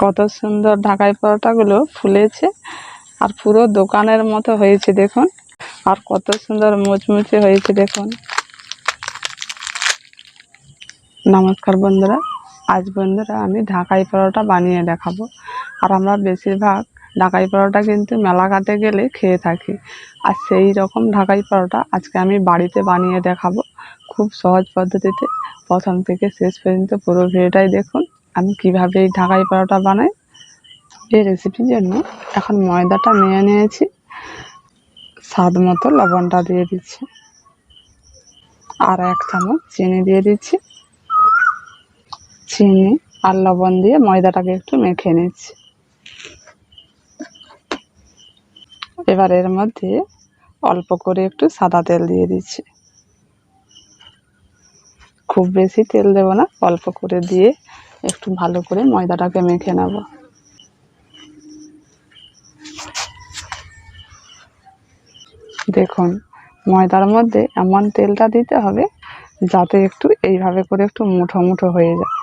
কত সুন্দর ঢাকাই পরোটাগুলো ফুলেছে আর পুরো দোকানের মতো হয়েছে, দেখুন। আর কত সুন্দর মুচমুচে হয়েছে, দেখুন। নমস্কার বন্ধুরা, আজ বন্ধুরা আমি ঢাকাই পরোটা বানিয়ে দেখাবো। আর আমরা বেশিরভাগ ঢাকাই পরোটা কিন্তু মেলাঘাটে গেলে খেয়ে থাকি। আর সেই রকম ঢাকাই পরোটা আজকে আমি বাড়িতে বানিয়ে দেখাবো। খুব সহজ পদ্ধতিতে, প্রথম থেকে শেষ পর্যন্ত পুরো ভিডিওটাই দেখুন। আমি কীভাবে এই ঢাকাই পরোটা বানাই এই রেসিপির জন্য এখন ময়দাটা নিয়ে নিয়েছি। স্বাদ মতো লবণটা দিয়ে দিচ্ছি। আর এক চামচ চিনি দিয়ে দিচ্ছি। চিনি আর লবণ দিয়ে ময়দাটাকে একটু মেখে নিচ্ছি। এবার এর মধ্যে অল্প করে একটু সাদা তেল দিয়ে দিচ্ছি। খুব বেশি তেল দেব না, অল্প করে দিয়ে একটু ভালো করে ময়দাটাকে মেখে নেব। দেখুন, ময়দার মধ্যে এমন তেলটা দিতে হবে যাতে একটু এইভাবে করে একটু মুঠো মুঠো হয়ে যায়।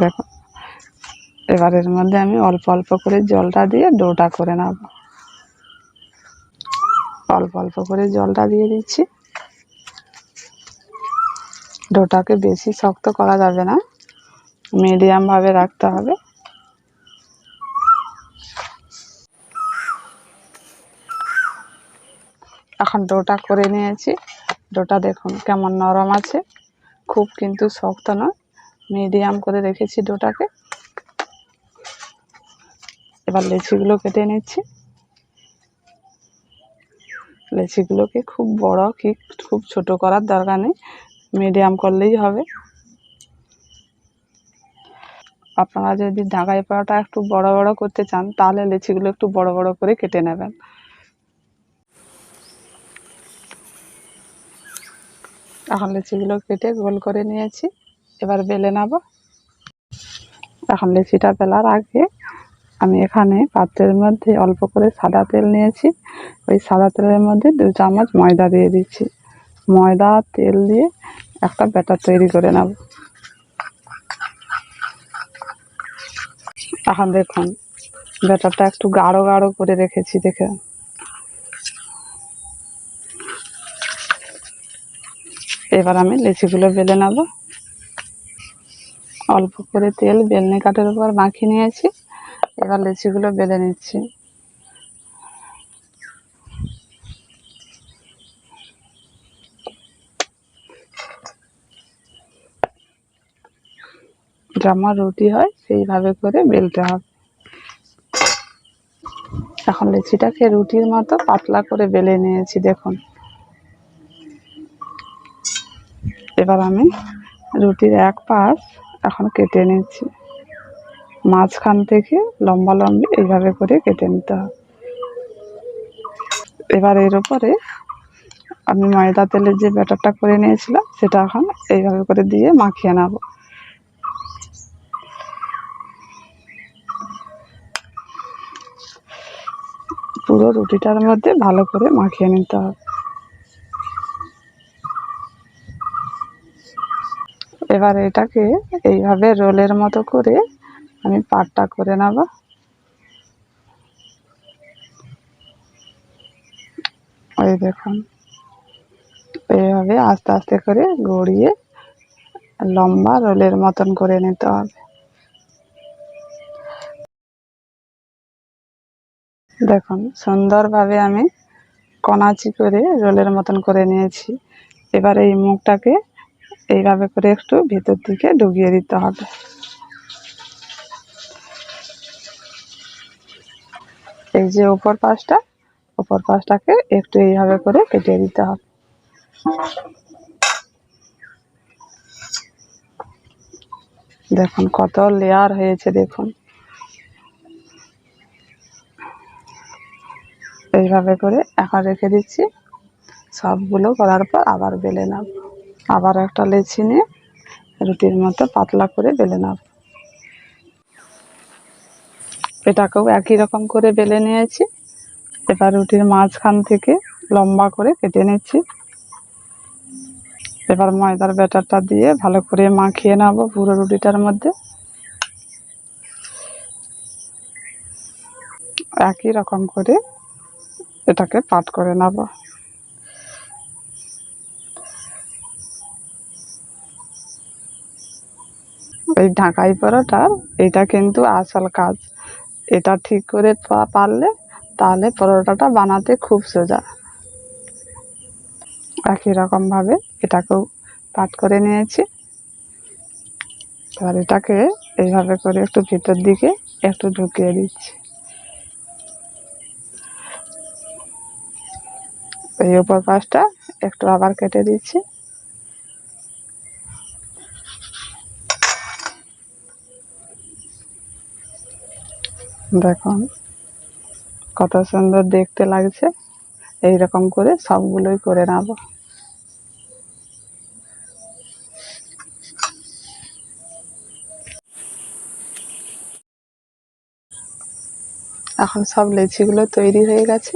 দেখো এবারের মধ্যে আমি অল্প অল্প করে জলটা দিয়ে ডোটা করে নেব। অল্প অল্প করে জলটা দিয়ে দিচ্ছি। ডোটাকে বেশি শক্ত করা যাবে না। মিডিয়ামভাবে রাখতে হবে। এখন ডোটা করে নিয়েছি। ডোটা দেখুন কেমন নরম আছে। খুব কিন্তু শক্ত নয়। মিডিয়াম করে রেখেছি ডোটাকে। এবার লেচিগুলো কেটে নিচ্ছি। লেচিগুলোকে খুব বড় কি খুব ছোট করার দরকার নেই। মিডিয়াম করলেই হবে। আপনারা যদি ঢাকাই পরোটা একটু বড় বড় করতে চান, তাহলে লেচিগুলো একটু বড় বড় করে কেটে নেবেন। এখন লেচিগুলো কেটে গোল করে নিয়েছি। এবার বেলে নেব। এখন লেচিটা বেলার আগে আমি এখানে পাত্রের মধ্যে অল্প করে সাদা তেল নিয়েছি। ওই সাদা তেলের মধ্যে দু চামচ ময়দা দিয়ে দিচ্ছি। ময়দা, তেল দিয়ে একটা ব্যাটার তৈরি করে নেব এখন দেখুন ব্যাটারটা একটু গাঢ় গাঢ় করে রেখেছি দেখে। এবার আমি লেচিগুলো বেলে নেব। অল্প করে তেল, বেলনি কাঠের উপর মাখিয়ে নিয়েছি। এবার লেচিগুলো বেলে নিচ্ছি। যেমন রুটি হয়, সেইভাবে করে বেলতে হবে এখন লেচিটাকে রুটির মতো পাতলা করে বেলে নিয়েছি, দেখুন। এবার আমি রুটির এক পাশ এখন কেটে নিচ্ছি। মাঝখান থেকে লম্বা লম্বি এইভাবে করে কেটে নিতে হবে এবার এর উপরে আমি ময়দা তেলের যে ব্যাটারটা করে নিয়েছিলাম, সেটা এখন এইভাবে করে দিয়ে মাখিয়ে নেব। পুরো রুটিটার মধ্যে ভালো করে মাখিয়ে নিতে হবে। এবার এটাকে এইভাবে রোলের মতো করে আমি পাটটা করে নেব। ওই দেখুন, এইভাবে আস্তে আস্তে করে গড়িয়ে লম্বা রোলের মতন করে নিতে হবে। দেখুন, সুন্দরভাবে আমি কনাচি করে রোলের মতন করে নিয়েছি। এবার এই মুখটাকে এইভাবে করে একটু ভিতর দিকে ঢুকিয়ে দিতে হবে। এই যে ওপর পাশটা ওপর পাশটাকে একটু এইভাবে করে কেটে দিতে হবে। দেখুন, কত লেয়ার হয়েছে, দেখুন। এইভাবে করে একা রেখে দিচ্ছি। সবগুলো করার পর আবার বেলে নেব আবার একটা লেচি নিয়ে রুটির মতো পাতলা করে বেলে নেব এটাকেও একই রকম করে বেলে নিয়েছি। এবার রুটির মাঝখান থেকে লম্বা করে কেটে নিচ্ছি। এবার ময়দার ব্যাটারটা দিয়ে ভালো করে মাখিয়ে নেব পুরো রুটিটার মধ্যে। একই রকম করে এটাকে পাট করে নেব। এই ঢাকাই পরোটার এটা কিন্তু আসল কাজ। এটা ঠিক করে পারলে তাহলে পরোটাটা বানাতে খুব সোজা। একই রকমভাবে এটাকেও পাট করে নিয়েছি। এবার এটাকে এইভাবে করে একটু ভিতর দিকে একটু ঢুকিয়ে দিচ্ছি। এই উপর পাশটা একটু আবার কেটে দিচ্ছি। দেখুন, কত সুন্দর দেখতে লাগছে। এই রকম করে সবগুলোই করে নেব। এখন সব লেচিগুলো তৈরি হয়ে গেছে।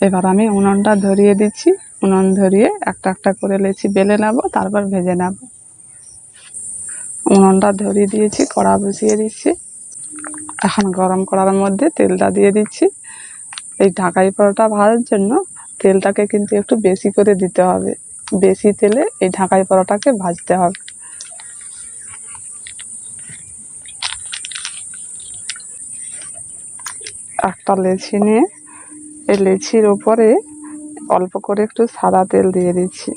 এবার আমি উনুনটা ধরিয়ে দিচ্ছি। উনুন ধরিয়ে একটা একটা করে লেচি বেলে নেব, তারপর ভেজে নেব। উনুনটা ধরিয়ে দিয়েছি, কড়া বসিয়ে দিচ্ছি। এখন গরম করার মধ্যে তেলটা দিয়ে দিচ্ছি। এই ঢাকাই পরোটা ভাজার জন্য তেলটাকে কিন্তু একটু বেশি করে দিতে হবে। বেশি তেলে এই ঢাকাই পরোটাকে ভাজতে হবে। একটা লেচি নিয়ে এই লেচির ওপরে অল্প করে একটু সাদা তেল দিয়ে দিচ্ছি।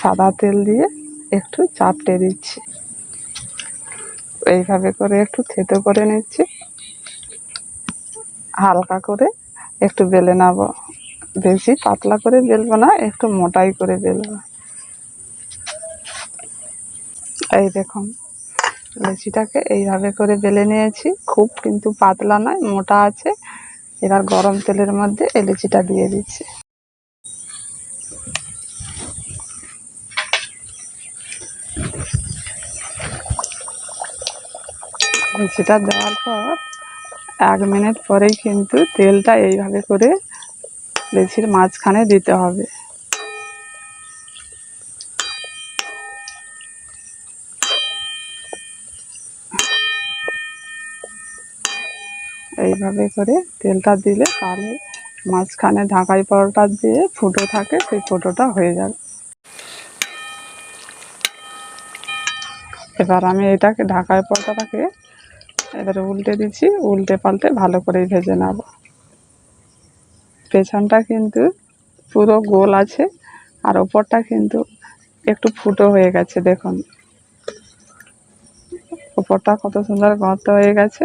সাদা তেল দিয়ে একটু চাপটে দিচ্ছি। এইভাবে করে একটু থেতো করে নিচ্ছি। হালকা করে একটু বেলে নেব। বেশি পাতলা করে বেলবো না, একটু মোটাই করে বেলবো। এই দেখুন, লুচিটাকে এইভাবে করে বেলে নিয়েছি। খুব কিন্তু পাতলা নয়, মোটা আছে। এবার গরম তেলের মধ্যে এলিচিটা দিয়ে দিচ্ছি। এলিচিটা দেওয়ার পর এক মিনিট পরেই কিন্তু তেলটা এইভাবে করে লেচির মাঝখানে দিতে হবে। এইভাবে করে তেলটা দিলে তাহলে মাঝখানে ঢাকাই পরোটা দিয়ে ফুটো থাকে, সেই ফুটোটা হয়ে যাবে। এবার আমি এটাকে, ঢাকাই পরোটাটাকে এবারে উল্টে দিচ্ছি, উল্টে পাল্টে ভালো করে ভেজে নেব। পেছনটা কিন্তু পুরো গোল আছে, আর ওপরটা কিন্তু একটু ফুটো হয়ে গেছে, দেখুন। ওপরটা কত সুন্দর গর্ত হয়ে গেছে।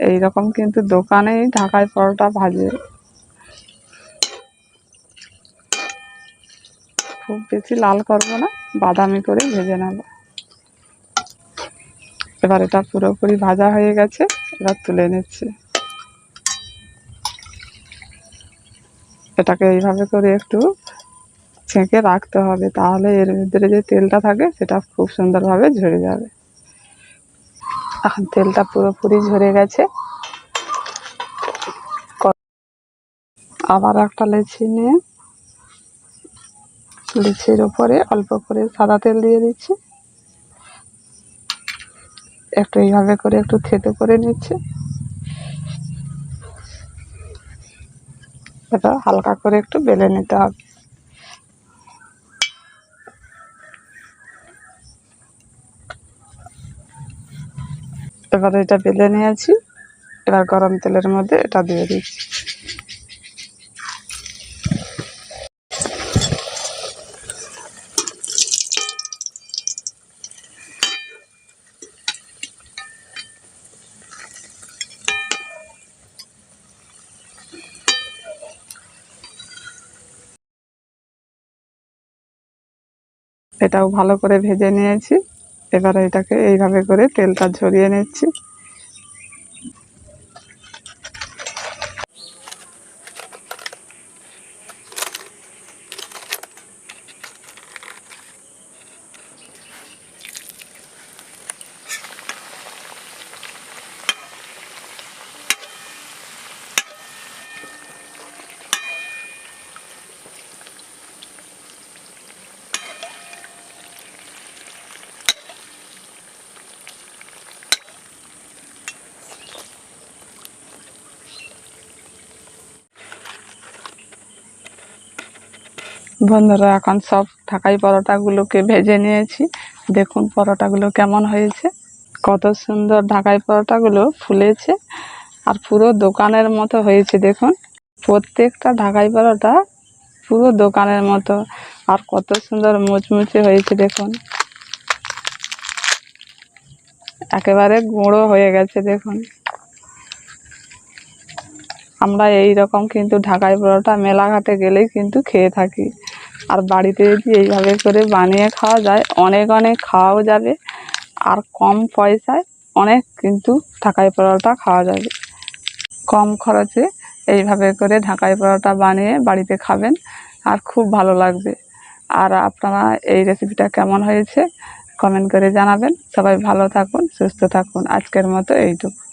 এই রকম কিন্তু দোকানেই ঢাকায় পরোটা ভাজে। খুব বেশি লাল করব না, বাদামি করে ভেজে নেব। এবার এটা পুরোপুরি ভাজা হয়ে গেছে, এবার তুলে নিচ্ছি। এটাকে এইভাবে করে একটু ছেঁকে রাখতে হবে, তাহলে এর ভিতরে যে তেলটা থাকে, সেটা খুব সুন্দরভাবে ঝরে যাবে। এখন তেলটা পুরোপুরি ঝরে গেছে। আবার একটা লেচি নিয়ে লিচির ওপরে অল্প করে সাদা তেল দিয়ে দিচ্ছি। একটু এইভাবে করে একটু থেতো করে নিচ্ছি। এটা হালকা করে একটু বেলে নিতে হবে। এবার এটা বেলে নিয়েছি। এবার গরম তেলের মধ্যে এটা দিয়ে দিচ্ছি। এটাও ভালো করে ভেজে নিয়েছি। এবারে এটাকে এইভাবে করে তেলটা ঝরিয়ে নিচ্ছি। বন্ধুরা, এখন সব ঢাকাই পরোটাগুলোকে ভেজে নিয়েছি। দেখুন পরোটাগুলো কেমন হয়েছে। কত সুন্দর ঢাকাই পরোটাগুলো ফুলেছে। আর পুরো দোকানের মতো হয়েছে, দেখুন। প্রত্যেকটা ঢাকাই পরোটা পুরো দোকানের মতো। আর কত সুন্দর মুচমুচে হয়েছে, দেখুন। একেবারে গুঁড়ো হয়ে গেছে, দেখুন। আমরা এই রকম কিন্তু ঢাকাই পরোটা মেলাঘাটে গেলেই কিন্তু খেয়ে থাকি। আর বাড়িতে যদি এইভাবে করে বানিয়ে খাওয়া যায়, অনেক অনেক খাওয়াও যাবে। আর কম পয়সায় অনেক কিন্তু ঢাকাই পরোটা খাওয়া যাবে। কম খরচে এইভাবে করে ঢাকাই পরোটা বানিয়ে বাড়িতে খাবেন আর খুব ভালো লাগবে। আর আপনারা এই রেসিপিটা কেমন হয়েছে কমেন্ট করে জানাবেন। সবাই ভালো থাকুন, সুস্থ থাকুন। আজকের মতো এইটুকু।